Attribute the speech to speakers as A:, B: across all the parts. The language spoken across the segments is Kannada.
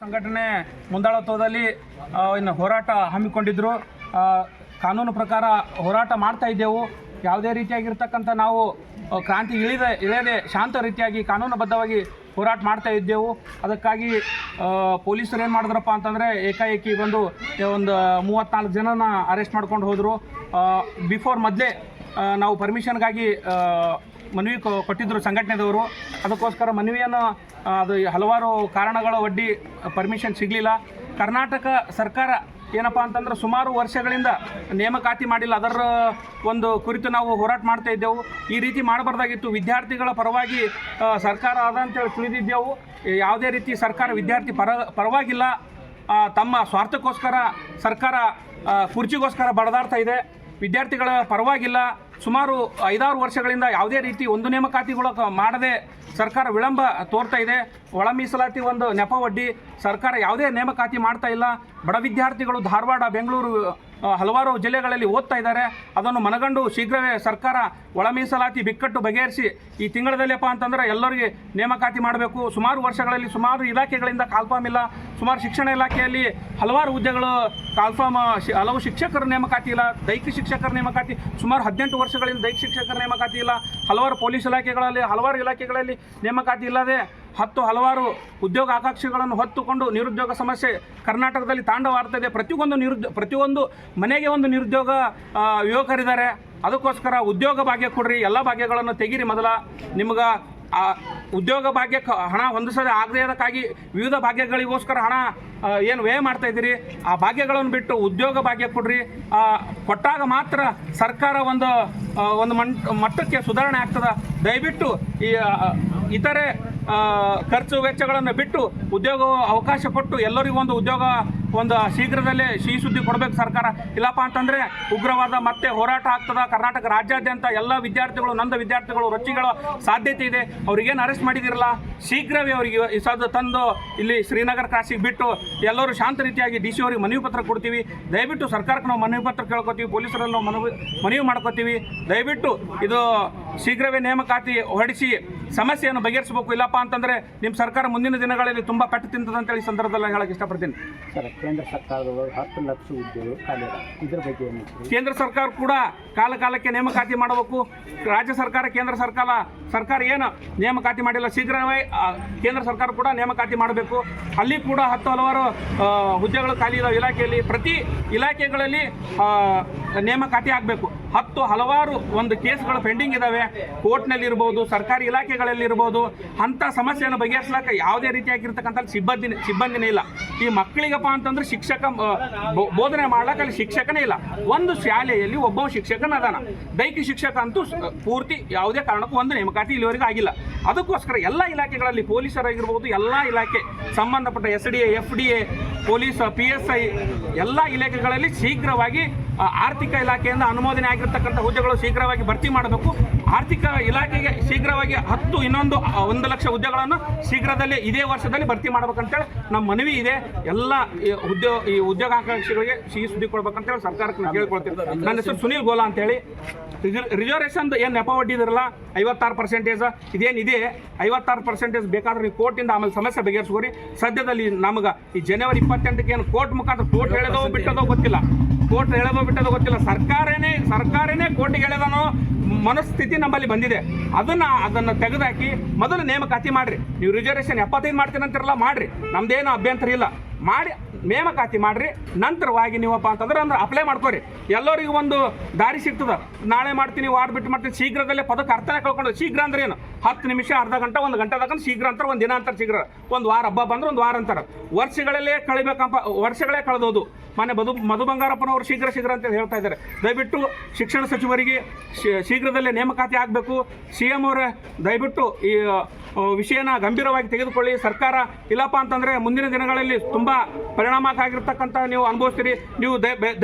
A: ಸಂಘಟನೆ ಮುಂದಾಳತ್ವದಲ್ಲಿ ಇನ್ನು ಹೋರಾಟ ಹಮ್ಮಿಕೊಂಡಿದ್ದರು ಕಾನೂನು ಪ್ರಕಾರ ಹೋರಾಟ ಮಾಡ್ತಾ ಇದ್ದೆವು. ಯಾವುದೇ ರೀತಿಯಾಗಿರ್ತಕ್ಕಂಥ ನಾವು ಕ್ರಾಂತಿ ಇಳಿದ ಇಳಿಯದೆ ಶಾಂತ ರೀತಿಯಾಗಿ ಕಾನೂನುಬದ್ಧವಾಗಿ ಹೋರಾಟ ಮಾಡ್ತಾ ಇದ್ದೆವು. ಅದಕ್ಕಾಗಿ ಪೊಲೀಸರು ಏನು ಮಾಡಿದ್ರಪ್ಪ ಅಂತಂದರೆ ಏಕಾಏಕಿ ಬಂದು ಒಂದು ಮೂವತ್ತ್ನಾಲ್ಕು ಜನನ ಅರೆಸ್ಟ್ ಮಾಡ್ಕೊಂಡು ಹೋದರು. ಬಿಫೋರ್ ಮೊದಲೇ ನಾವು ಪರ್ಮಿಷನ್ಗಾಗಿ ಮನವಿ ಕೊಟ್ಟಿದ್ದರು ಸಂಘಟನೆದವರು. ಅದಕ್ಕೋಸ್ಕರ ಮನವಿಯನ್ನು ಅದು ಹಲವಾರು ಕಾರಣಗಳ ಒಡ್ಡಿ ಪರ್ಮಿಷನ್ ಸಿಗಲಿಲ್ಲ. ಕರ್ನಾಟಕ ಸರ್ಕಾರ ಏನಪ್ಪ ಅಂತಂದ್ರೆ ಸುಮಾರು ವರ್ಷಗಳಿಂದ ನೇಮಕಾತಿ ಮಾಡಿಲ್ಲ. ಅದರ ಒಂದು ಕುರಿತು ನಾವು ಹೋರಾಟ ಮಾಡ್ತಾ ಇದ್ದೆವು. ಈ ರೀತಿ ಮಾಡಬಾರ್ದಾಗಿತ್ತು. ವಿದ್ಯಾರ್ಥಿಗಳ ಪರವಾಗಿ ಸರ್ಕಾರ ಅದ ಅಂತೇಳಿ ತಿಳಿದಿದ್ದೆವು. ಯಾವುದೇ ರೀತಿ ಸರ್ಕಾರ ವಿದ್ಯಾರ್ಥಿ ಪರ, ಪರವಾಗಿಲ್ಲ. ತಮ್ಮ ಸ್ವಾರ್ಥಕ್ಕೋಸ್ಕರ ಸರ್ಕಾರ ಕುರ್ಚಿಗೋಸ್ಕರ ಬಡದಾಡ್ತಾ ಇದೆ. ವಿದ್ಯಾರ್ಥಿಗಳ ಪರವಾಗಿಲ್ಲ. ಸುಮಾರು ಐದಾರು ವರ್ಷಗಳಿಂದ ಯಾವುದೇ ರೀತಿ ಒಂದು ನೇಮಕಾತಿಗಳು ಮಾಡದೆ ಸರ್ಕಾರ ವಿಳಂಬ ತೋರ್ತಾ ಇದೆ. ಒಳ ಮೀಸಲಾತಿ ಒಂದು ನೆಪ ಒಡ್ಡಿ ಸರ್ಕಾರ ಯಾವುದೇ ನೇಮಕಾತಿ ಮಾಡ್ತಾ ಇಲ್ಲ. ಬಡ ವಿದ್ಯಾರ್ಥಿಗಳು ಧಾರವಾಡ, ಬೆಂಗಳೂರು ಹಲವಾರು ಜಿಲ್ಲೆಗಳಲ್ಲಿ ಓದ್ತಾ ಇದ್ದಾರೆ. ಅದನ್ನು ಮನಗಂಡು ಶೀಘ್ರವೇ ಸರ್ಕಾರ ಒಳ ಮೀಸಲಾತಿ ಬಿಕ್ಕಟ್ಟು ಬಗೆಹರಿಸಿ ಈ ತಿಂಗಳದಲ್ಲೇಪ್ಪ ಅಂತಂದ್ರೆ ಎಲ್ಲರಿಗೆ ನೇಮಕಾತಿ ಮಾಡಬೇಕು. ಸುಮಾರು ವರ್ಷಗಳಲ್ಲಿ ಸುಮಾರು ಇಲಾಖೆಗಳಿಂದ ಕಾಲ್ಫಾಮ್ ಇಲ್ಲ. ಸುಮಾರು ಶಿಕ್ಷಣ ಇಲಾಖೆಯಲ್ಲಿ ಹಲವಾರು ಹುದ್ದೆಗಳು ಕಾಲ್ಫಾಮ್ ಹಲವು ಶಿಕ್ಷಕರ ನೇಮಕಾತಿ ಇಲ್ಲ. ದೈಹಿಕ ಶಿಕ್ಷಕರ ನೇಮಕಾತಿ, ಸುಮಾರು ಹದಿನೆಂಟು ವರ್ಷಗಳಿಂದ ದೈಹಿಕ ಶಿಕ್ಷಕರ ನೇಮಕಾತಿ ಇಲ್ಲ. ಹಲವಾರು ಪೊಲೀಸ್ ಇಲಾಖೆಗಳಲ್ಲಿ, ಹಲವಾರು ಇಲಾಖೆಗಳಲ್ಲಿ ನೇಮಕಾತಿ ಇಲ್ಲದೆ ಹತ್ತು ಹಲವಾರು ಉದ್ಯೋಗ ಆಕಾಂಕ್ಷೆಗಳನ್ನು ಹೊತ್ತುಕೊಂಡು ನಿರುದ್ಯೋಗ ಸಮಸ್ಯೆ ಕರ್ನಾಟಕದಲ್ಲಿ ತಾಂಡವಾಡ್ತಾ ಇದೆ ಪ್ರತಿಯೊಂದು ನಿರುದ್ ಪ್ರತಿಯೊಂದು ಮನೆಗೆ ಒಂದು ನಿರುದ್ಯೋಗ ಯುವಕರಿದ್ದಾರೆ. ಅದಕ್ಕೋಸ್ಕರ ಉದ್ಯೋಗ ಭಾಗ್ಯ ಕೊಡ್ರಿ. ಎಲ್ಲ ಭಾಗ್ಯಗಳನ್ನು ತೆಗೀರಿ ಮೊದಲ. ನಿಮ್ಗೆ, ಆ, ಉದ್ಯೋಗ ಭಾಗ್ಯಕ್ಕೆ ಹಣ ಹೊಂದಿಸದೆ ಆಗದೇ ವಿವಿಧ ಭಾಗ್ಯಗಳಿಗೋಸ್ಕರ ಹಣ ಏನು ವ್ಯಯ ಮಾಡ್ತಾ ಇದ್ದೀರಿ. ಆ ಭಾಗ್ಯಗಳನ್ನು ಬಿಟ್ಟು ಉದ್ಯೋಗ ಭಾಗ್ಯ ಕೊಡ್ರಿ. ಕೊಟ್ಟಾಗ ಮಾತ್ರ ಸರ್ಕಾರ ಒಂದು ಒಂದು ಮಟ್ಟಕ್ಕೆ ಸುಧಾರಣೆ ಆಗ್ತದೆ. ದಯವಿಟ್ಟು ಈ ಇತರೆ ಖರ್ಚು ವೆಚ್ಚಗಳನ್ನು ಬಿಟ್ಟು ಉದ್ಯೋಗ ಅವಕಾಶ ಕೊಟ್ಟು ಎಲ್ಲರಿಗೂ ಒಂದು ಉದ್ಯೋಗ, ಒಂದು ಶೀಘ್ರದಲ್ಲೇ ಸಿಹಿ ಸುದ್ದಿ ಕೊಡಬೇಕು ಸರ್ಕಾರ. ಇಲ್ಲಪ್ಪ ಅಂತಂದರೆ ಉಗ್ರವಾದ ಮತ್ತೆ ಹೋರಾಟ ಆಗ್ತದ. ಕರ್ನಾಟಕ ರಾಜ್ಯಾದ್ಯಂತ ಎಲ್ಲ ವಿದ್ಯಾರ್ಥಿಗಳು, ನಂದ ವಿದ್ಯಾರ್ಥಿಗಳು ರೊಚ್ಚಿಗಳ ಸಾಧ್ಯತೆ ಇದೆ. ಅವ್ರಿಗೇನು ಅರೆಸ್ಟ್ ಮಾಡಿದಿರಲ್ಲ? ಶೀಘ್ರವೇ ಅವರಿಗೆ ಈ ಸದ್ದು ತಂದು ಇಲ್ಲಿ ಶ್ರೀನಗರ ಕ್ರಾಸಿಗೆ ಬಿಟ್ಟು ಎಲ್ಲರೂ ಶಾಂತ ರೀತಿಯಾಗಿ ಡಿ ಸಿ ಅವರಿಗೆ ಮನವಿ ಪತ್ರ ಕೊಡ್ತೀವಿ. ದಯವಿಟ್ಟು ಸರ್ಕಾರಕ್ಕೆ ನಾವು ಮನವಿ ಪತ್ರ ಕೇಳ್ಕೊತೀವಿ. ಪೊಲೀಸರಲ್ಲಿ ನಾವು ಮನವಿ ಮನವಿ ಮಾಡ್ಕೋತೀವಿ. ದಯವಿಟ್ಟು ಇದು ಶೀಘ್ರವೇ ನೇಮಕಾತಿ ಹೊರಡಿಸಿ ಸಮಸ್ಯೆಯನ್ನು ಬಗೆಹರಿಸಬೇಕು. ಇಲ್ಲಪ್ಪ ಅಂತಂದರೆ ನಿಮ್ಮ ಸರ್ಕಾರ ಮುಂದಿನ ದಿನಗಳಲ್ಲಿ ತುಂಬ ಪೆಟ್ಟು ತಿಂತದೆ ಅಂತೇಳಿ ಈ ಸಂದರ್ಭದಲ್ಲಿ ಹೇಳಕ್ಕೆ ಇಷ್ಟಪಡ್ತೀನಿ.
B: ಸರ್ ಕೇಂದ್ರ ಸರ್ಕಾರದವರು ಹತ್ತು ಲಕ್ಷ ಖಾಲಿ ಇದ್ರ ಬಗ್ಗೆ
A: ಕೇಂದ್ರ ಸರ್ಕಾರ ಕೂಡ ಕಾಲ ಕಾಲಕ್ಕೆ ನೇಮಕಾತಿ ಮಾಡಬೇಕು. ರಾಜ್ಯ ಸರ್ಕಾರ ಕೇಂದ್ರ ಸರ್ಕಾರ ಸರ್ಕಾರ ಏನು ನೇಮಕಾತಿ ಮಾಡಿಲ್ಲ. ಶೀಘ್ರವೇ ಕೇಂದ್ರ ಸರ್ಕಾರ ಕೂಡ ನೇಮಕಾತಿ ಮಾಡಬೇಕು. ಅಲ್ಲಿ ಕೂಡ ಹತ್ತು ಹಲವಾರು ಹುದ್ದೆಗಳು ಖಾಲಿ ಇದಾವೆ. ಇಲಾಖೆಯಲ್ಲಿ ಪ್ರತಿ ಇಲಾಖೆಗಳಲ್ಲಿ ನೇಮಕಾತಿ ಆಗಬೇಕು. ಹತ್ತು ಹಲವಾರು ಒಂದು ಕೇಸ್ಗಳು ಪೆಂಡಿಂಗ್ ಇದ್ದಾವೆ ಕೋರ್ಟ್ನಲ್ಲಿ ಇರ್ಬೋದು ಸರ್ಕಾರಿ ಇಲಾಖೆಗಳಲ್ಲಿ ಇರ್ಬೋದು ಅಂಥ ಸಮಸ್ಯೆಯನ್ನು ಬಗೆಹರಿಸ್ಲಾಕ ಯಾವುದೇ ರೀತಿಯಾಗಿರ್ತಕ್ಕಂಥ ಸಿಬ್ಬಂದಿ ಸಿಬ್ಬಂದಿನೇ ಇಲ್ಲ. ಈ ಮಕ್ಕಳಿಗಪ್ಪ ಅಂತಂದ್ರೆ ಶಿಕ್ಷಕ ಬೋಧನೆ ಮಾಡ್ಲಿಕ್ಕೆ ಅಲ್ಲಿ ಶಿಕ್ಷಕನೇ ಇಲ್ಲ. ಒಂದು ಶಾಲೆಯಲ್ಲಿ ಒಬ್ಬ ಶಿಕ್ಷಕನ ಅದಾನ ದೈಹಿಕ ಶಿಕ್ಷಕ ಅಂತೂ ಪೂರ್ತಿ ಯಾವುದೇ ಕಾರಣಕ್ಕೂ ಒಂದು ನೇಮಕಾತಿ ಇಲ್ಲಿವರೆಗೂ ಆಗಿಲ್ಲ. ಅದಕ್ಕೋಸ್ಕರ ಎಲ್ಲ ಇಲಾಖೆಗಳಲ್ಲಿ ಪೊಲೀಸರಾಗಿರ್ಬೋದು, ಎಲ್ಲ ಇಲಾಖೆ, ಸಂಬಂಧಪಟ್ಟ S D A, F D A, police, P S I, ಎಲ್ಲ ಇಲಾಖೆಗಳಲ್ಲಿ ಶೀಘ್ರವಾಗಿ ಆರ್ಥಿಕ ಇಲಾಖೆಯಿಂದ ಅನುಮೋದನೆ ಆಗಿರ್ತಕ್ಕಂಥ ಹುದ್ದೆಗಳು ಶೀಘ್ರವಾಗಿ ಭರ್ತಿ ಮಾಡಬೇಕು. ಆರ್ಥಿಕ ಇಲಾಖೆಗೆ ಶೀಘ್ರವಾಗಿ ಹತ್ತು ಇನ್ನೊಂದು ಒಂದು ಲಕ್ಷ ಹುದ್ದೆಗಳನ್ನು ಶೀಘ್ರದಲ್ಲೇ ಇದೇ ವರ್ಷದಲ್ಲಿ ಭರ್ತಿ ಮಾಡ್ಬೇಕಂತೇಳಿ ನಮ್ಮ ಮನವಿ ಇದೆ. ಎಲ್ಲ ಉದ್ಯೋಗ ಈ ಉದ್ಯೋಗಾಕಾಂಕ್ಷಿಗಳಿಗೆ ಸಿಹಿ ಸುದ್ದಿ ಕೊಡ್ಬೇಕಂತೇಳಿ ಸರ್ಕಾರಕ್ಕೆ ನಾನು ಕೇಳ್ಕೊಳ್ತೀನಿ ನನ್ನ ಹೆಸರು ಸುನೀಲ್ ಗೋಲಾ ಅಂತೇಳಿ. ರಿಸರ್ವೇಷನ್ ಏನು ನೆಪ ಒಡ್ಡಿದಿರಲ್ಲ, ಐವತ್ತಾರು ಪರ್ಸೆಂಟೇಜ್ ಇದೇನಿದೆ ಐವತ್ತಾರು ಪರ್ಸೆಂಟೇಜ್ ಬೇಕಾದ್ರೆ ನೀವು ಕೋರ್ಟಿಂದ ಆಮೇಲೆ ಸಮಸ್ಯೆ ಬಗೆಹರಿಸ್ಕೋರಿ. ಸದ್ಯದಲ್ಲಿ ನಮಗೆ ಈ ಜನವರಿ ಇಪ್ಪತ್ತೆಂಟಕ್ಕೆ ಏನು ಕೋರ್ಟ್ ಮುಖಾಂತರ ಕೋರ್ಟ್ ಹೇಳೋದೋ, ಬಿಟ್ಟದೋ ಗೊತ್ತಿಲ್ಲ. ಕೋರ್ಟ್ ಹೇಳೋದು ಬಿಟ್ಟದೋ ಗೊತ್ತಿಲ್ಲ. ಸರ್ಕಾರನೇ ಸರ್ಕಾರನೇ ಕೋರ್ಟಿಗೆ ಎಳೆದನೋ ಮನಸ್ಥಿತಿ ನಮ್ಮಲ್ಲಿ ಬಂದಿದೆ. ಅದನ್ನ, ಅದನ್ನು ತೆಗೆದಾಕಿ ಮೊದಲು ನೇಮಕಾತಿ ಮಾಡ್ರಿ. ನೀವು ರಿಸರ್ವೇಷನ್ ಎಪ್ಪತ್ತೈದು ಮಾಡ್ತೀನಿ ಅಂತಿರಲ್ಲ ಮಾಡ್ರಿ. ನಮ್ದೇನು ಅಭ್ಯಂತರ ಇಲ್ಲ. ಮಾಡಿ ನೇಮಕಾತಿ ಮಾಡ್ರಿ, ನಂತರವಾಗಿ ನೀವಪ್ಪ ಅಂತಂದ್ರೆ ಅಂದ್ರೆ ಅಪ್ಲೈ ಮಾಡ್ಕೋರಿ. ಎಲ್ಲರಿಗೂ ಒಂದು ದಾರಿ ಸಿಗ್ತದೆ. ನಾಳೆ ಮಾಡ್ತೀನಿ ವಾರ್ಡ್ ಬಿಟ್ಟು ಮಾಡ್ತೀನಿ, ಶೀಘ್ರದಲ್ಲೇ ಪದಕ್ಕೆ ಅರ್ಥನೇ ಕಳ್ಕೊಂಡು, ಶೀಘ್ರ ಅಂದ್ರೆ ಏನು? ಹತ್ತು ನಿಮಿಷ, ಅರ್ಧ ಗಂಟೆ, ಒಂದು ಗಂಟೆ ತಗೊಂಡು ಶೀಘ್ರ ಅಂತಾರೆ, ಒಂದು ದಿನ ಅಂತಾರೆ ಶೀಘ್ರ. ಒಂದು ವಾರ ಹಬ್ಬ ಬಂದ್ರೆ ಒಂದು ವಾರ ಅಂತಾರೆ. ವರ್ಷಗಳಲ್ಲೇ ಕಳಿಬೇಕಂಪ, ವರ್ಷಗಳೇ ಕಳೆದೋದು. ಮನೆ ಮಧು ಮಧು ಬಂಗಾರಪ್ಪನವರು ಶೀಘ್ರ ಶೀಘ್ರ ಅಂತ ಹೇಳ್ತಾ ಇದ್ದಾರೆ. ದಯವಿಟ್ಟು ಶಿಕ್ಷಣ ಸಚಿವರಿಗೆ ಶೀಘ್ರದಲ್ಲೇ ನೇಮಕಾತಿ ಆಗಬೇಕು. ಸಿ ಎಂ ಅವರೇ, ದಯವಿಟ್ಟು ಈ ವಿಷಯನ ಗಂಭೀರವಾಗಿ ತೆಗೆದುಕೊಳ್ಳಿ. ಸರ್ಕಾರ ಇಲ್ಲಪ್ಪ ಅಂತಂದರೆ ಮುಂದಿನ ದಿನಗಳಲ್ಲಿ ತುಂಬ ಪರಿಣಾಮಕಾಗಿರ್ತಕ್ಕಂಥ ನೀವು ಅನುಭವಿಸ್ತೀರಿ. ನೀವು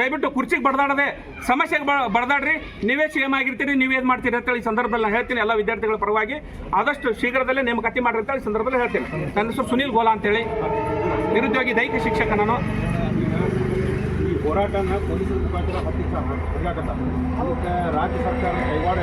A: ದಯವಿಟ್ಟು ಕುರ್ಚಿಗೆ ಬಡದಾಡದೆ, ಸಮಸ್ಯೆಗೆ ಬಡದಾಡ್ರಿ. ನೀವೇ ಸಿ ಎಂ ಆಗಿರ್ತೀರಿ ನೀವೇನು ಮಾಡ್ತೀರಿ ಅಂತೇಳಿ ಈ ಸಂದರ್ಭದಲ್ಲಿ ನಾನು ಹೇಳ್ತೀನಿ ಎಲ್ಲ ವಿದ್ಯಾರ್ಥಿಗಳ ಪರವಾಗಿ. ಆದಷ್ಟು ಶೀಘ್ರದಲ್ಲೇ ನೇಮಕಾತಿ ಮಾಡಿರಿ ಅಂತೇಳಿ ಸಂದರ್ಭದಲ್ಲಿ ಹೇಳ್ತೀನಿ. ನನ್ನ ಹೆಸರು ಸುನೀಲ್ ಗೋಲಾ ಅಂತೇಳಿ. ನಿರುದ್ಯೋಗಿ ದೈಹಿಕ ಶಿಕ್ಷಕ ನಾನು
C: ಹೋರಾಟನ ಪೊಲೀಸರ ಮುಖಾಂತರ ಹತ್ತಿಕ್ಕ ಅದಕ್ಕೆ ರಾಜ್ಯ ಸರ್ಕಾರ ಕೈವಾಡ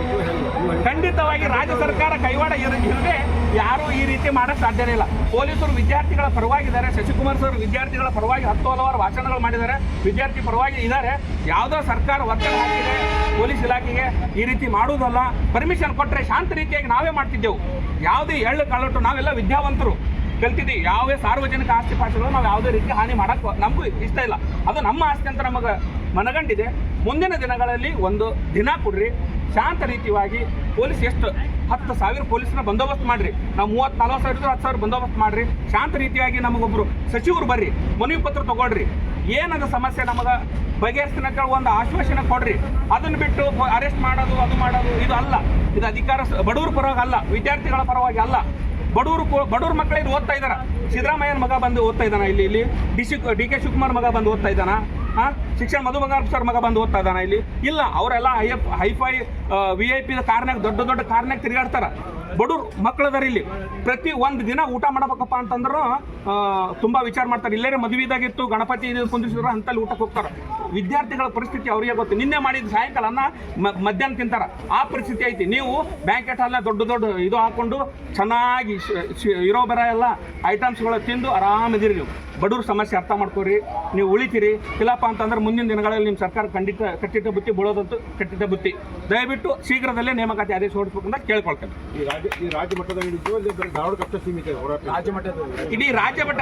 A: ಖಂಡಿತವಾಗಿ ರಾಜ್ಯ ಸರ್ಕಾರ ಕೈವಾಡ ಇರ- ಇರದೆ ಯಾರು ಈ ರೀತಿ ಮಾಡಕ್ ಸಾಧ್ಯನೇ ಇಲ್ಲ. ಪೊಲೀಸರು ವಿದ್ಯಾರ್ಥಿಗಳ ಪರವಾಗಿದ್ದಾರೆ, ಶಶಿಕುಮಾರ್ ಸರ್ ವಿದ್ಯಾರ್ಥಿಗಳ ಪರವಾಗಿ ಹತ್ತು ಹಲವಾರು ಭಾಷಣಗಳು ಮಾಡಿದ್ದಾರೆ, ವಿದ್ಯಾರ್ಥಿ ಪರವಾಗಿ ಇದ್ದಾರೆ. ಯಾವುದೋ ಸರ್ಕಾರ ಒತ್ತಡ ಹಾಕಿದೆ ಪೊಲೀಸ್ ಇಲಾಖೆಗೆ ಈ ರೀತಿ ಮಾಡುವುದಲ್ಲ. ಪರ್ಮಿಷನ್ ಕೊಟ್ಟರೆ ಶಾಂತ ರೀತಿಯಾಗಿ ನಾವೇ ಮಾಡ್ತಿದ್ದೆವು. ಯಾವುದೇ ಎಳ್ಳು ಕಳ್ಳಟ್ಟು ನಾವೆಲ್ಲ ವಿದ್ಯಾವಂತರು. ಕಲ್ತಿದ್ದೀವಿ ಯಾವುದೇ ಸಾರ್ವಜನಿಕ ಆಸ್ತಿ ಪಾಸ್ತಿಗಳು ನಾವು ಯಾವುದೇ ರೀತಿ ಹಾನಿ ಮಾಡಕ್ಕೆ ನಮಗೂ ಇಷ್ಟ ಇಲ್ಲ. ಅದು ನಮ್ಮ ಆಸ್ತಿ ಅಂತ ನಮಗೆ ಮನಗಂಡಿದೆ. ಮುಂದಿನ ದಿನಗಳಲ್ಲಿ ಒಂದು ದಿನ ಕೊಡ್ರಿ. ಶಾಂತ ರೀತಿಯಾಗಿ ಪೊಲೀಸ್ ಎಷ್ಟು ಹತ್ತು ಸಾವಿರ ಪೊಲೀಸ್ನ ಬಂದೋಬಸ್ತ್ ಮಾಡ್ರಿ. ನಾವು ಮೂವತ್ತು ನಲ್ವತ್ತು ಸಾವಿರ ಇದ್ರೆ ಹತ್ತು ಸಾವಿರ ಬಂದೋಬಸ್ತ್ ಮಾಡ್ರಿ. ಶಾಂತ ರೀತಿಯಾಗಿ ನಮಗೊಬ್ರು ಸಚಿವರು ಬರ್ರಿ. ಮನವಿ ಪತ್ರ ತಗೊಳ್ರಿ. ಏನದ ಸಮಸ್ಯೆ ನಮಗೆ? ಬಗೆಹರಿಸ್ತಿನ ಒಂದು ಆಶ್ವಾಸನೆ ಕೊಡ್ರಿ. ಅದನ್ನ ಬಿಟ್ಟು ಅರೆಸ್ಟ್ ಮಾಡೋದು, ಅದು ಮಾಡೋದು, ಇದು ಅಲ್ಲ. ಇದು ಅಧಿಕಾರ ಬಡವ್ರ ಪರವಾಗಿ ಅಲ್ಲ. ವಿದ್ಯಾರ್ಥಿಗಳ ಪರವಾಗಿ ಅಲ್ಲ. ಬಡವರು ಬಡವ್ರ ಇದು ಓದ್ತಾ ಇದ್ದಾರೆ ಸಿದ್ದರಾಮಯ್ಯನ ಮಗ ಬಂದು ಓದ್ತಾ ಇದ್ದಾನ ಇಲ್ಲಿ ಇಲ್ಲಿ. ಡಿ ಡಿ ಕೆ ಶಿವಕುಮಾರ್ ಮಗ ಬಂದು ಓದ್ತಾ ಇದ್ದಾನ. ಹಾ? ಶಿಕ್ಷಣ ಮಧು ಬಂಗಾರ ಸರ್ ಮಗ ಬಂದು ಓದ್ತಾ ಇದ್ದಾನ ಇಲ್ಲಿ? ಇಲ್ಲ, ಅವರೆಲ್ಲ F hifi V I P ಕಾರ್ನಾಗ ದೊಡ್ಡ ದೊಡ್ಡ ಕಾರ್ನಾಗ ತಿರುಗಾಡ್ತಾರ. ಬಡವ್ರು ಮಕ್ಕಳದಾರ ಇಲ್ಲಿ. ಪ್ರತಿ ಒಂದು ದಿನ ಊಟ ಮಾಡಬೇಕಪ್ಪ ಅಂತಂದ್ರೆ ತುಂಬ ವಿಚಾರ ಮಾಡ್ತಾರೆ. ಇಲ್ಲೇ ಮದುವೆದಾಗಿತ್ತು ಗಣಪತಿ ಇದು ಕುಂದಿಸಿದ್ರು, ಅಂತಲ್ಲಿ ಊಟಕ್ಕೆ ಹೋಗ್ತಾರೆ. ವಿದ್ಯಾರ್ಥಿಗಳ ಪರಿಸ್ಥಿತಿ ಅವರಿಗೆ ಗೊತ್ತು. ನಿನ್ನೆ ಮಾಡಿದ ಸಾಯಂಕಾಲನ ಮಧ್ಯಾಹ್ನ ತಿಂತಾರ. ಆ ಪರಿಸ್ಥಿತಿ ಐತಿ. ನೀವು ಬ್ಯಾಂಕೆಟ್ ಹಾಲ್ನ ದೊಡ್ಡ ದೊಡ್ಡ ಇದು ಹಾಕೊಂಡು ಚೆನ್ನಾಗಿ ಇರೋ ಬರ ಎಲ್ಲ ಐಟಮ್ಸ್ಗಳು ತಿಂದು ಆರಾಮಿದ್ದೀರಿ ನೀವು. ಬಡವ್ರ ಸಮಸ್ಯೆ ಅರ್ಥ ಮಾಡ್ಕೊರಿ ನೀವು ಉಳಿತೀರಿ. ಇಲ್ಲಪ್ಪ ಅಂತಂದ್ರೆ ಮುಂದಿನ ದಿನಗಳಲ್ಲಿ ನಿಮ್ಮ ಸರ್ಕಾರ ಖಂಡಿತ ಕಟ್ಟಿಟ್ಟ ಬುತ್ತಿ ಬೀಳೋದಂತೂ ಕಟ್ಟಿಟ್ಟ ಬುತ್ತಿ. ದಯವಿಟ್ಟು ಶೀಘ್ರದಲ್ಲೇ ನೇಮಕಾತಿ ಆದೇಶ ಹೊರಡಿಸಬೇಕಂತ ಅಂತ ಕೇಳ್ಕೊಳ್ತೇನೆ.
C: ಈ ರಾಜ್ಯ ಈ ರಾಜ್ಯ ಸೀಮಿತ ಹೋರಾಟ. ರಾಜ್ಯ ಮಟ್ಟದ
A: ಇಡೀ ರಾಜ್ಯ ಮಟ್ಟ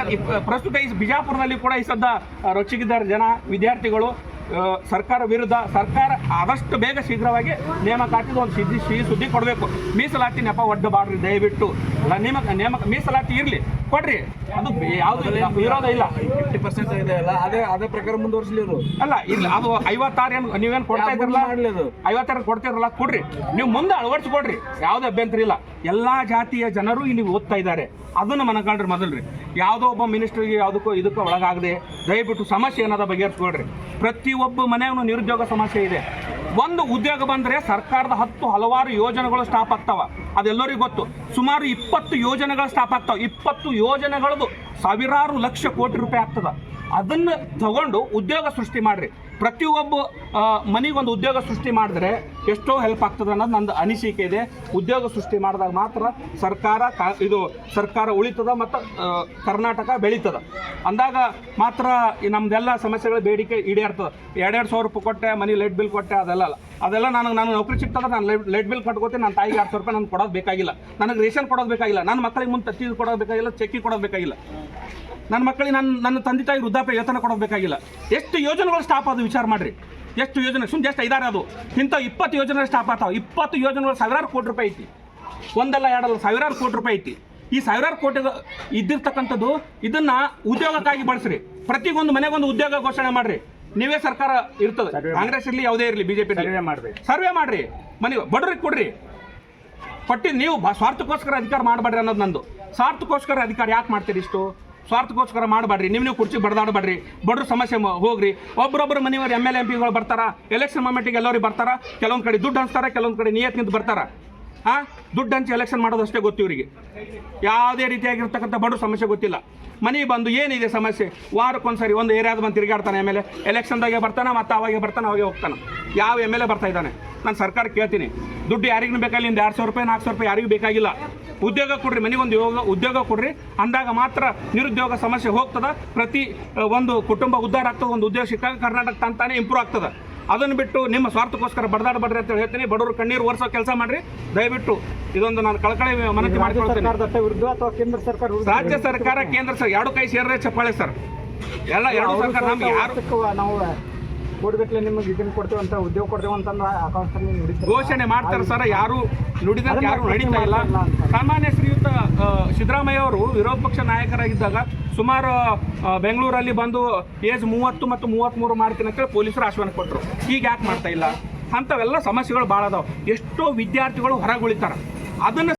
A: ಪ್ರಸ್ತುತ ಈ ಬಿಜಾಪುರದಲ್ಲಿ ಕೂಡ ಈ ಸದ್ದ ರೊಚ್ಚಿಗಿದ್ದಾರೆ ಜನ ವಿದ್ಯಾರ್ಥಿಗಳು. ಸರ್ಕಾರ ವಿರುದ್ಧ ಸರ್ಕಾರ ಆದಷ್ಟು ಬೇಗ ಶೀಘ್ರವಾಗಿ ನೇಮಕಾತಿಗೆ ಒಂದು ಸಿದ್ಧಿ ಸಿಹಿ ಸುದ್ದಿ ಕೊಡಬೇಕು. ಮೀಸಲಾತಿ ನೆಪ ಒಡ್ಡಬಾಡ್ರಿ ದಯವಿಟ್ಟು. ನೇಮಕ ನೇಮಕ ಮೀಸಲಾತಿ ಇರಲಿ. ಕೊಡ್ರಿ. ಅದು ಯಾವುದು ವಿರೋಧ ಇಲ್ಲ.
D: ಫಿಫ್ಟಿ ಪರ್ಸೆಂಟ್ ಇದೆ ಅಲ್ಲ ಅದೇ ಅದೇ ಪ್ರಕಾರ ಮುಂದುವರಿಸಲಿ ಅವರು
A: ಅಲ್ಲ ಇಲ್ಲ ಅದು ಐವತ್ತಾರು ಏನು ನೀವೇನು ಕೊಡ್ತಾ ಇದ್ರಲ್ಲ
D: ಅದು.
A: ಐವತ್ತಾರು ಕೊಡ್ತಿರಲ್ಲ ಕೊಡ್ರಿ. ನೀವು ಮುಂದೆ ಅಳವಡಿಸ್ಕೊಡ್ರಿ. ಯಾವುದೇ ಅಭ್ಯಂತರ ಇಲ್ಲ. ಎಲ್ಲಾ ಜಾತಿಯ ಜನರು ಇಲ್ಲಿ ಓದ್ತಾ ಇದ್ದಾರೆ. ಅದನ್ನು ಮನಗಂಡ್ರಿ ಮೊದಲ್ರಿ. ಯಾವುದೋ ಒಬ್ಬ ಮಿನಿಸ್ಟ್ರಿಗೆ ಯಾವುದಕ್ಕೋ ಇದಕ್ಕೂ ಒಳಗಾಗದೆ ದಯವಿಟ್ಟು ಸಮಸ್ಯೆ ಏನಾದ ಬಗೆಹರಿಸ್ಕೊಡ್ರಿ ಪ್ರತಿಯೊಬ್ಬ ಮನೆಯವನು ನಿರುದ್ಯೋಗ ಸಮಸ್ಯೆ ಇದೆ. ಒಂದು ಉದ್ಯೋಗ ಬಂದರೆ ಸರ್ಕಾರದ ಹತ್ತು ಹಲವಾರು ಯೋಜನೆಗಳು ಸ್ಟಾಪ್ ಆಗ್ತಾವ. ಅದೆಲ್ಲರಿಗೂ ಗೊತ್ತು. ಸುಮಾರು ಇಪ್ಪತ್ತು ಯೋಜನೆಗಳು ಸ್ಟಾಪ್ ಆಗ್ತಾವೆ. ಇಪ್ಪತ್ತು ಯೋಜನೆಗಳದು ಸಾವಿರಾರು ಲಕ್ಷ ಕೋಟಿ ರೂಪಾಯಿ ಆಗ್ತದ. ಅದನ್ನು ತಗೊಂಡು ಉದ್ಯೋಗ ಸೃಷ್ಟಿ ಮಾಡಿರಿ. ಪ್ರತಿಯೊಬ್ಬ ಮನೆಗೊಂದು ಉದ್ಯೋಗ ಸೃಷ್ಟಿ ಮಾಡಿದ್ರೆ ಎಷ್ಟೋ ಹೆಲ್ಪ್ ಆಗ್ತದೆ ಅನ್ನೋದು ನಂದು ಅನಿಸಿಕೆ ಇದೆ. ಉದ್ಯೋಗ ಸೃಷ್ಟಿ ಮಾಡಿದಾಗ ಮಾತ್ರ ಸರ್ಕಾರ ಇದು ಸರ್ಕಾರ ಉಳಿತದ ಮತ್ತು ಕರ್ನಾಟಕ ಬೆಳೀತದ. ಅಂದಾಗ ಮಾತ್ರ ಈ ನಮ್ದೆಲ್ಲ ಸಮಸ್ಯೆಗಳ ಬೇಡಿಕೆ ಈಡೇರ್ತದೆ. ಎರಡೆರಡು ಸಾವಿರ ರೂಪಾಯಿ ಕೊಟ್ಟೆ, ಮನೆ ಲೈಟ್ ಬಿಲ್ ಕೊಟ್ಟೆ, ಅದೆಲ್ಲ ಅದೆಲ್ಲ ನನಗೆ, ನಾನು ನೌಕರಿ ಸಿಗ್ತದೆ ನಾನು ಲೈಟ್ ಲೈಟ್ ಬಿಲ್ ಕಟ್ಕೋತೀನಿ, ನನ್ನ ತಾಯಿಗೆ ಎರಡು ಸಾವಿರ ರೂಪಾಯಿ ನಾನು ಕೊಡೋದು ಬೇಕಾಗಿಲ್ಲ. ನನಗೆ ರೇಷನ್ ಕೊಡೋದು ಬೇಕಾಗಿಲ್ಲ. ನನ್ನ ಮಕ್ಕಳಿಗೆ ಮುಂದೆ ತತ್ತಿ ಕೊಡೋದು ಬೇಕಾಗಿಲ್ಲ ಚೆಕ್ಕಿ ಕೊಡೋದು ಬೇಕಾಗಿಲ್ಲ. ನನ್ನ ಮಕ್ಕಳಿಗೆ ನನ್ನ ನನ್ನ ತಂದೆ ತಾಯಿ ವೃದ್ಧಾಪ್ಯ ವೇತನ ಕೊಡೋದು ಬೇಕಾಗಿಲ್ಲ. ಎಷ್ಟು ಯೋಜನೆಗಳು ಸ್ಟಾಪ್ ಅದು ವಿಚಾರ ಮಾಡ್ರಿ. ಎಷ್ಟು ಯೋಜನೆ ಸುಮ್ಮನೆ ಎಷ್ಟು ಐದಾರು ಅದು. ಇಂಥ ಇಪ್ಪತ್ತು ಯೋಜನೆ ಸ್ಟಾಪ್ ಆಗ್ತಾವೆ. ಇಪ್ಪತ್ತು ಯೋಜನೆಗಳು ಸಾವಿರಾರು ಕೋಟಿ ರೂಪಾಯಿ ಐತಿ. ಒಂದಲ್ಲ ಎರಡಲ್ಲ ಸಾವಿರಾರು ಕೋಟಿ ರೂಪಾಯಿ ಐತಿ. ಈ ಸಾವಿರಾರು ಕೋಟಿ ಇದ್ದಿರ್ತಕ್ಕಂಥದ್ದು ಇದನ್ನ ಉದ್ಯೋಗಕ್ಕಾಗಿ ಬಳಸ್ರಿ. ಪ್ರತಿಯೊಂದು ಮನೆಗೊಂದು ಉದ್ಯೋಗ ಘೋಷಣೆ ಮಾಡ್ರಿ. ನೀವೇ ಸರ್ಕಾರ ಇರ್ತದೆ. ಕಾಂಗ್ರೆಸ್ ಇರಲಿ ಯಾವುದೇ ಇರಲಿ ಬಿಜೆಪಿ
B: ಸರ್ವೆ ಮಾಡ್ರಿ.
A: ಸರ್ವೆ ಮಾಡ್ರಿ. ಮನೆ ಬಡ್ರಿ ಕೊಡ್ರಿ. ಕೊಟ್ಟಿದ್ದು ನೀವು ಸ್ವಾರ್ಥಕ್ಕೋಸ್ಕರ ಅಧಿಕಾರ ಮಾಡಬೇಡ್ರಿ ಅನ್ನೋದು ನಂದು. ಸ್ವಾರ್ಥಕ್ಕೋಸ್ಕರ ಅಧಿಕಾರ ಯಾಕೆ ಮಾಡ್ತೀರಿ ಇಷ್ಟು? ಸ್ವಾರ್ಥಕ್ಕೋಸ್ಕರ ಮಾಡಬೇಡ್ರಿ. ನೀವು ನೀವು ಕುರ್ಚಿಗೆ ಬಡದಾಡಬೇಡ್ರಿ. ಬಡ್ರ ಸಮಸ್ಯೆ ಹೋಗ್ರಿ. ಒಬ್ಬರೊಬ್ಬರು ಮನೆಯವರು ಎಂ ಎಲ್ ಎಂ ಪಿಗಳು ಬರ್ತಾರ ಎಲೆಕ್ಷನ್ ಮೊಮೆಂಟಿಗೆ ಎಲ್ಲರಿಗೆ ಬರ್ತಾರ, ಕೆಲವೊಂದು ಕಡೆ ದುಡ್ಡು ಹಂಚ್ತಾರೆ, ಕೆಲವೊಂದು ಕಡೆ ನಿಯತ್ ನಿಂತು ಬರ್ತಾರ. ಹಾಂ ದುಡ್ಡು ಹಂಚಿ ಎಲೆಕ್ಷನ್ ಮಾಡೋದಷ್ಟೇ ಗೊತ್ತು ಇವರಿಗೆ. ಯಾವುದೇ ರೀತಿಯಾಗಿರ್ತಕ್ಕಂಥ ಬಡ ಸಮಸ್ಯೆ ಗೊತ್ತಿಲ್ಲ. ಮನೆಗೆ ಬಂದು ಏನಿದೆ ಸಮಸ್ಯೆ? ವಾರಕ್ಕೊಂದ್ಸರಿ ಒಂದು ಏರಿಯಾದ ಬಂದು ತಿರುಗಾಡ್ತಾನೆ ಎಂ ಎಲ್ ಎ ಎಲೆಕ್ಷನ್ದಾಗೆ ಬರ್ತಾನೆ, ಮತ್ತು ಅವಾಗೆ ಬರ್ತಾನೆ, ಅವಾಗೆ ಹೋಗ್ತಾನೆ. ಯಾವ ಎಂ ಎಲ್ ಎ ಬರ್ತಾ ಇದ್ದಾನೆ? ನಾನು ಸರ್ಕಾರ ಕೇಳ್ತೀನಿ. ದುಡ್ಡು ಯಾರಿಗೂ ಬೇಕಾಗಿಲ್ಲ ಎರಡು ಸಾವಿರ ರೂಪಾಯಿ, ನಾಲ್ಕು ಸಾವಿರ ರೂಪಾಯಿ ಯಾರಿಗೂ ಬೇಕಾಗಿಲ್ಲ. ಉದ್ಯೋಗ ಕೊಡ್ರಿ ಮನೆಗೊಂದು ಯೋಗ ಉದ್ಯೋಗ ಕೊಡ್ರಿ. ಅಂದಾಗ ಮಾತ್ರ ನಿರುದ್ಯೋಗ ಸಮಸ್ಯೆ ಹೋಗ್ತದ. ಪ್ರತಿ ಒಂದು ಕುಟುಂಬ ಉದ್ಧಾರ ಆಗ್ತದೆ ಒಂದು ಉದ್ಯೋಗ ಸಿಕ್ಕಾಗ ಕರ್ನಾಟಕ ತಂತಾನೆ ಇಂಪ್ರೂವ್ ಆಗ್ತದೆ. ಅದನ್ನು ಬಿಟ್ಟು ನಿಮ್ಮ ಸ್ವಾರ್ಥಕ್ಕೋಸ್ಕರ ಬಡದಾಡಬೇಡ್ರಿ ಅಂತ ಹೇಳ್ತೀನಿ. ಬಡವರು ಕಣ್ಣೀರು ಒರೆಸೋ ಕೆಲಸ ಮಾಡ್ರಿ. ದಯವಿಟ್ಟು ಇದೊಂದು ನಾನು ಕಳಕಳಿ ಮನವಿ ಮಾಡ್ಕೊಳ್ತೇನೆ.
B: ಸರ್ಕಾರದ ವಿರುದ್ಧ ಅಥವಾ ಕೇಂದ್ರ ಸರ್ಕಾರ
A: ರಾಜ್ಯ ಸರ್ಕಾರ ಕೇಂದ್ರ ಸರ್ ಎರಡು ಕೈ ಸೇರಿದ್ರೆ ಚಪ್ಪಾಳೆ ಸರ್. ಎಲ್ಲ ಎರಡು ಸರ್ಕಾರ ನಮ್ಗೆ ಯಾರು
B: ಕೊಡ್ಬೇಕಲ್ಲ ನಿಮಗೆ ಇದನ್ನ ಕೊಡ್ತೇವೆ ಅಂತ ಉದ್ಯೋಗ ಕೊಡ್ತೇವೆ ಅಂತಂದ್ರೆ ಅಕೌಂಟ್ ನುಡಿತಾರೆ
A: ಘೋಷಣೆ ಮಾಡ್ತಾರೆ ಸರ್ ಯಾರು ನುಡಿದಂತೆ ಯಾರು ನಡೀತಾ ಇಲ್ಲ. ಸಾಮಾನ್ಯ ಶ್ರೀಯುತ ಸಿದ್ದರಾಮಯ್ಯ ಅವರು ವಿರೋಧ ಪಕ್ಷ ನಾಯಕರಾಗಿದ್ದಾಗ ಸುಮಾರು ಬೆಂಗಳೂರಲ್ಲಿ ಬಂದು ಏಜ್ ಮೂವತ್ತು ಮತ್ತು ಮೂವತ್ತ್ಮೂರು ಮಾಡ್ತೀನಿ ಅಂತೇಳಿ ಪೊಲೀಸರು ಆಶ್ವಾನ ಕೊಟ್ಟರು ಈಗ ಯಾಕೆ ಮಾಡ್ತಾ ಇಲ್ಲ? ಅಂಥವೆಲ್ಲ ಸಮಸ್ಯೆಗಳು ಭಾಳ ಅದಾವೆ. ಎಷ್ಟೋ ವಿದ್ಯಾರ್ಥಿಗಳು ಹೊರಗುಳಿತಾರೆ. ಅದನ್ನು